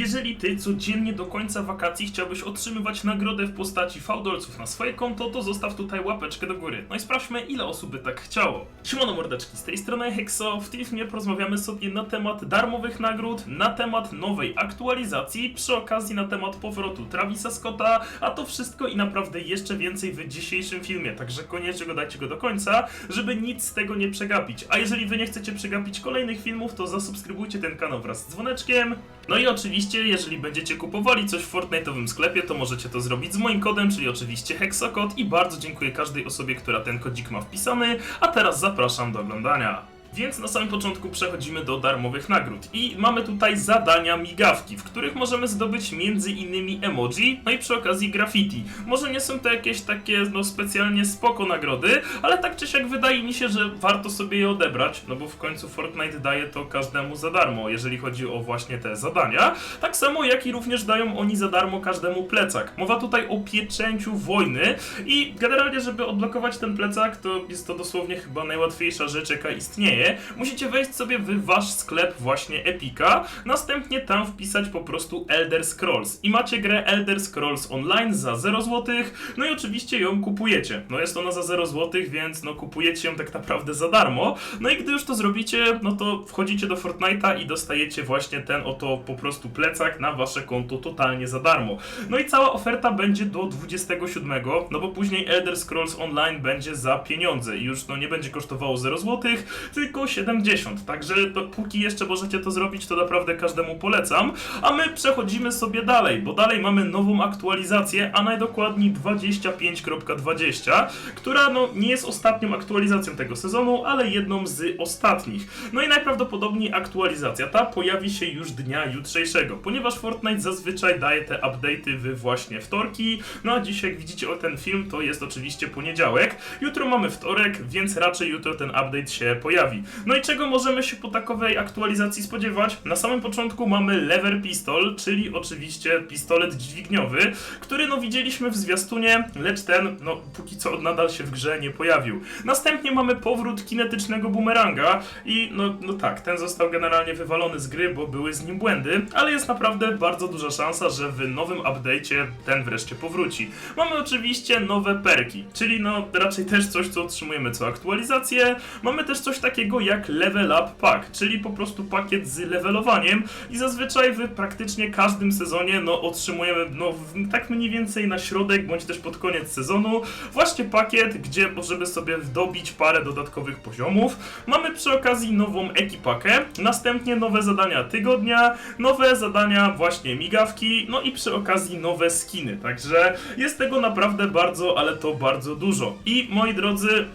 Jeżeli ty codziennie do końca wakacji chciałbyś otrzymywać nagrodę w postaci fałdolców na swoje konto, to zostaw tutaj łapeczkę do góry. No i sprawdźmy, ile osób by tak chciało. Siemano mordeczki, z tej strony Hexo. W tym filmie porozmawiamy sobie na temat darmowych nagród, na temat nowej aktualizacji, przy okazji na temat powrotu Travisa Scotta, a to wszystko i naprawdę jeszcze więcej w dzisiejszym filmie, także koniecznie go dajcie go do końca, żeby nic z tego nie przegapić. A jeżeli wy nie chcecie przegapić kolejnych filmów, to zasubskrybujcie ten kanał wraz z dzwoneczkiem. No i oczywiście, jeżeli będziecie kupowali coś w Fortnite'owym sklepie, to możecie to zrobić z moim kodem, czyli oczywiście Hexakod i bardzo dziękuję każdej osobie, która ten kodzik ma wpisany, a teraz zapraszam do oglądania. Więc na samym początku przechodzimy do darmowych nagród i mamy tutaj zadania migawki, w których możemy zdobyć między innymi emoji, no i przy okazji graffiti. Może nie są to jakieś takie no specjalnie spoko nagrody, ale tak czy siak wydaje mi się, że warto sobie je odebrać, no bo w końcu Fortnite daje to każdemu za darmo, jeżeli chodzi o właśnie te zadania. Tak samo jak i również dają oni za darmo każdemu plecak. Mowa tutaj o pieczęciu wojny i generalnie, żeby odblokować ten plecak, to jest to dosłownie chyba najłatwiejsza rzecz, jaka istnieje. Musicie wejść sobie w wasz sklep właśnie Epika, następnie tam wpisać po prostu Elder Scrolls i macie grę Elder Scrolls Online za 0 zł, no i oczywiście ją kupujecie. No jest ona za 0 zł, więc no kupujecie ją tak naprawdę za darmo. No i gdy już to zrobicie, no to wchodzicie do Fortnite'a i dostajecie właśnie ten oto po prostu plecak na wasze konto totalnie za darmo. No i cała oferta będzie do 27, no bo później Elder Scrolls Online będzie za pieniądze i już no nie będzie kosztowało 0 zł, tylko 70. Także dopóki jeszcze możecie to zrobić, to naprawdę każdemu polecam. A my przechodzimy sobie dalej, bo dalej mamy nową aktualizację, a najdokładniej 25.20, która no nie jest ostatnią aktualizacją tego sezonu, ale jedną z ostatnich. No i najprawdopodobniej aktualizacja ta pojawi się już dnia jutrzejszego, ponieważ Fortnite zazwyczaj daje te update'y w właśnie wtorki, no a dzisiaj jak widzicie o ten film to jest oczywiście poniedziałek. Jutro mamy wtorek, więc raczej jutro ten update się pojawi. No i czego możemy się po takowej aktualizacji spodziewać? Na samym początku mamy Lever Pistol, czyli oczywiście pistolet dźwigniowy, który no widzieliśmy w zwiastunie, lecz ten no póki co nadal się w grze nie pojawił. Następnie mamy powrót kinetycznego bumeranga i no, no tak, ten został generalnie wywalony z gry, bo były z nim błędy, ale jest naprawdę bardzo duża szansa, że w nowym update'cie ten wreszcie powróci. Mamy oczywiście nowe perki, czyli no raczej też coś, co otrzymujemy co aktualizację. Mamy też coś takiego jak Level Up Pack, czyli po prostu pakiet z levelowaniem i zazwyczaj w praktycznie każdym sezonie no otrzymujemy no tak mniej więcej na środek bądź też pod koniec sezonu właśnie pakiet, gdzie możemy sobie wdobić parę dodatkowych poziomów. Mamy przy okazji nową ekipakę, następnie nowe zadania tygodnia, nowe zadania właśnie migawki, no i przy okazji nowe skiny. Także jest tego naprawdę bardzo, ale to bardzo dużo. I moi drodzy,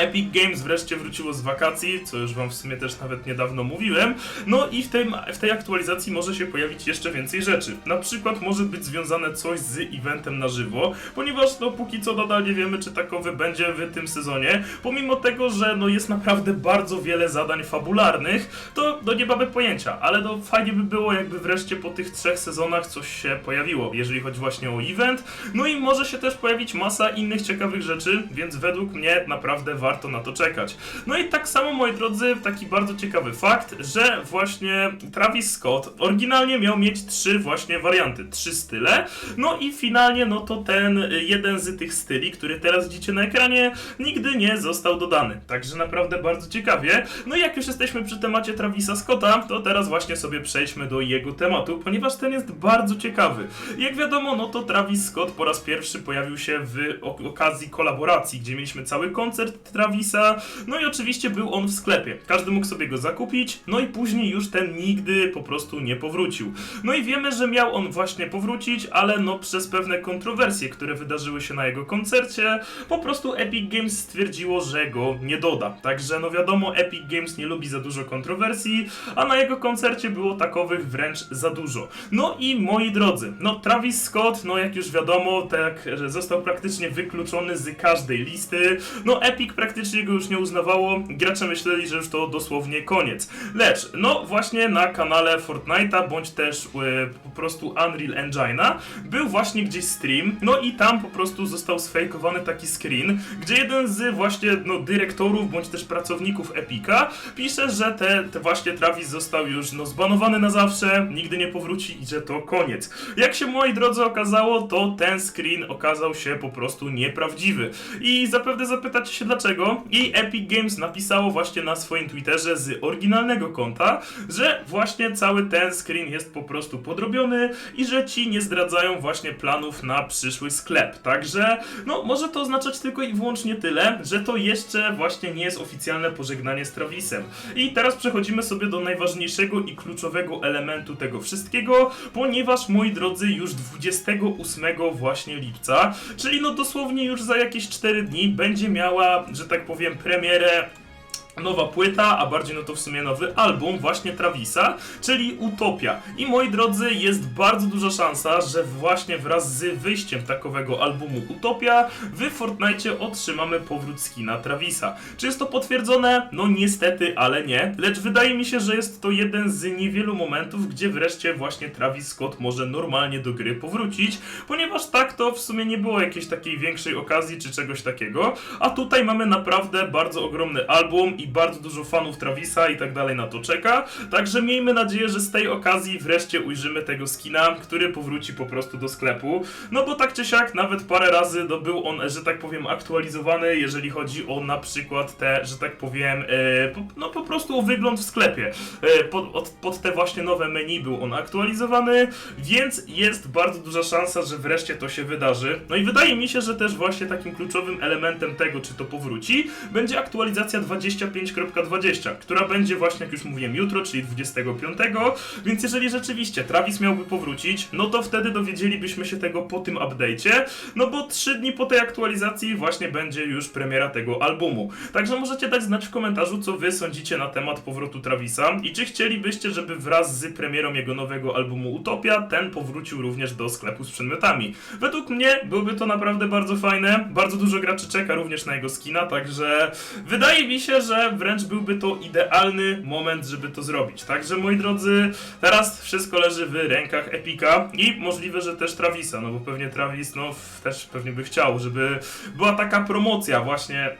Epic Games wreszcie wróciło z wakacji, co już wam w sumie też nawet niedawno mówiłem. No i w tej, w tej aktualizacji może się pojawić jeszcze więcej rzeczy. Na przykład może być związane coś z eventem na żywo, ponieważ no póki co nadal nie wiemy, czy takowy będzie w tym sezonie. Pomimo tego, że no jest naprawdę bardzo wiele zadań fabularnych, to no nie mamy pojęcia, ale no fajnie by było jakby wreszcie po tych trzech sezonach coś się pojawiło, jeżeli chodzi właśnie o event. No i może się też pojawić masa innych ciekawych rzeczy, więc według mnie naprawdę warto na to czekać. No i tak samo, moi drodzy, taki bardzo ciekawy fakt, że właśnie Travis Scott oryginalnie miał mieć trzy właśnie warianty, trzy style, no i finalnie, no to ten jeden z tych styli, który teraz widzicie na ekranie, nigdy nie został dodany. Także naprawdę bardzo ciekawie. No i jak już jesteśmy przy temacie Travisa Scotta, to teraz właśnie sobie przejdźmy do jego tematu, ponieważ ten jest bardzo ciekawy. Jak wiadomo, no to Travis Scott po raz pierwszy pojawił się w ok- okazji kolaboracji, gdzie mieliśmy cały koncert Travisa, no i oczywiście był on w sklepie. Każdy mógł sobie go zakupić, no i później już ten nigdy po prostu nie powrócił. No i wiemy, że miał on właśnie powrócić, ale no przez pewne kontrowersje, które wydarzyły się na jego koncercie, po prostu Epic Games stwierdziło, że go nie doda. Także no wiadomo, Epic Games nie lubi za dużo kontrowersji, a na jego koncercie było takowych wręcz za dużo. No i moi drodzy, no Travis Scott, no jak już wiadomo, tak, że został praktycznie wykluczony z każdej listy. No Epic praktycznie praktycznie go już nie uznawało, gracze myśleli, że już to dosłownie koniec. Lecz, no właśnie na kanale Fortnite'a, bądź też e, po prostu Unreal Engine'a, był właśnie gdzieś stream, no i tam po prostu został sfejkowany taki screen, gdzie jeden z właśnie no, dyrektorów, bądź też pracowników Epica pisze, że te, te właśnie Travis został już no, zbanowany na zawsze, nigdy nie powróci i że to koniec. Jak się moi drodzy okazało, to ten screen okazał się po prostu nieprawdziwy. I zapewne zapytacie się dlaczego. I Epic Games napisało właśnie na swoim Twitterze z oryginalnego konta, że właśnie cały ten screen jest po prostu podrobiony i że ci nie zdradzają właśnie planów na przyszły sklep. Także, no, może to oznaczać tylko i wyłącznie tyle, że to jeszcze właśnie nie jest oficjalne pożegnanie z Travisem. I teraz przechodzimy sobie do najważniejszego i kluczowego elementu tego wszystkiego, ponieważ moi drodzy, już 28 właśnie lipca, czyli no dosłownie już za jakieś 4 dni będzie miała, że tak powiem, premierę nowa płyta, a bardziej no to w sumie nowy album właśnie Travisa, czyli Utopia. I moi drodzy, jest bardzo duża szansa, że właśnie wraz z wyjściem takowego albumu Utopia w Fortnite otrzymamy powrót skina Travisa. Czy jest to potwierdzone? No niestety, ale nie. Lecz wydaje mi się, że jest to jeden z niewielu momentów, gdzie wreszcie właśnie Travis Scott może normalnie do gry powrócić, ponieważ tak to w sumie nie było jakiejś takiej większej okazji czy czegoś takiego, a tutaj mamy naprawdę bardzo ogromny album i bardzo dużo fanów Travisa i tak dalej na to czeka, także miejmy nadzieję, że z tej okazji wreszcie ujrzymy tego skina, który powróci po prostu do sklepu, no bo tak czy siak nawet parę razy no, był on, że tak powiem, aktualizowany, jeżeli chodzi o na przykład te, że tak powiem, e, po, no po prostu o wygląd w sklepie. E, pod, od, pod te właśnie nowe menu był on aktualizowany, więc jest bardzo duża szansa, że wreszcie to się wydarzy. No i wydaje mi się, że też właśnie takim kluczowym elementem tego, czy to powróci, będzie aktualizacja 25.20, która będzie właśnie, jak już mówiłem, jutro, czyli 25, więc jeżeli rzeczywiście Travis miałby powrócić, no to wtedy dowiedzielibyśmy się tego po tym update'cie, no bo 3 dni po tej aktualizacji właśnie będzie już premiera tego albumu. Także możecie dać znać w komentarzu, co wy sądzicie na temat powrotu Travisa i czy chcielibyście, żeby wraz z premierą jego nowego albumu Utopia ten powrócił również do sklepu z przedmiotami. Według mnie byłoby to naprawdę bardzo fajne, bardzo dużo graczy czeka również na jego skina, także wydaje mi się, że wręcz byłby to idealny moment, żeby to zrobić. Także moi drodzy, teraz wszystko leży w rękach Epika i możliwe, że też Travisa, no bo pewnie Travis no też pewnie by chciał, żeby była taka promocja właśnie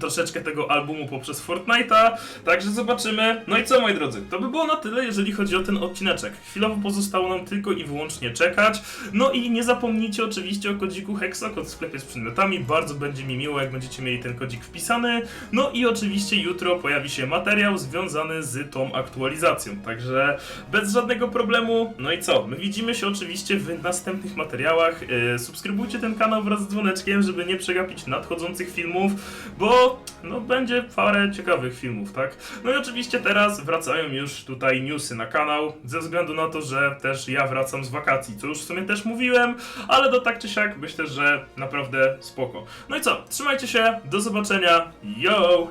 troszeczkę tego albumu poprzez Fortnite'a, także zobaczymy. No i co moi drodzy, to by było na tyle, jeżeli chodzi o ten odcineczek. Chwilowo pozostało nam tylko i wyłącznie czekać. No i nie zapomnijcie oczywiście o kodziku Hexokod w sklepie z przedmiotami, bardzo będzie mi miło, jak będziecie mieli ten kodzik wpisany. No i oczywiście jutro pojawi się materiał związany z tą aktualizacją, także bez żadnego problemu. No i co, my widzimy się oczywiście w następnych materiałach. Yy, subskrybujcie ten kanał wraz z dzwoneczkiem, żeby nie przegapić nadchodzących filmów, bo no będzie parę ciekawych filmów, tak? No i oczywiście teraz wracają już tutaj newsy na kanał, ze względu na to, że też ja wracam z wakacji, co już w sumie też mówiłem, ale do tak czy siak myślę, że naprawdę spoko. No i co, trzymajcie się, do zobaczenia, yo!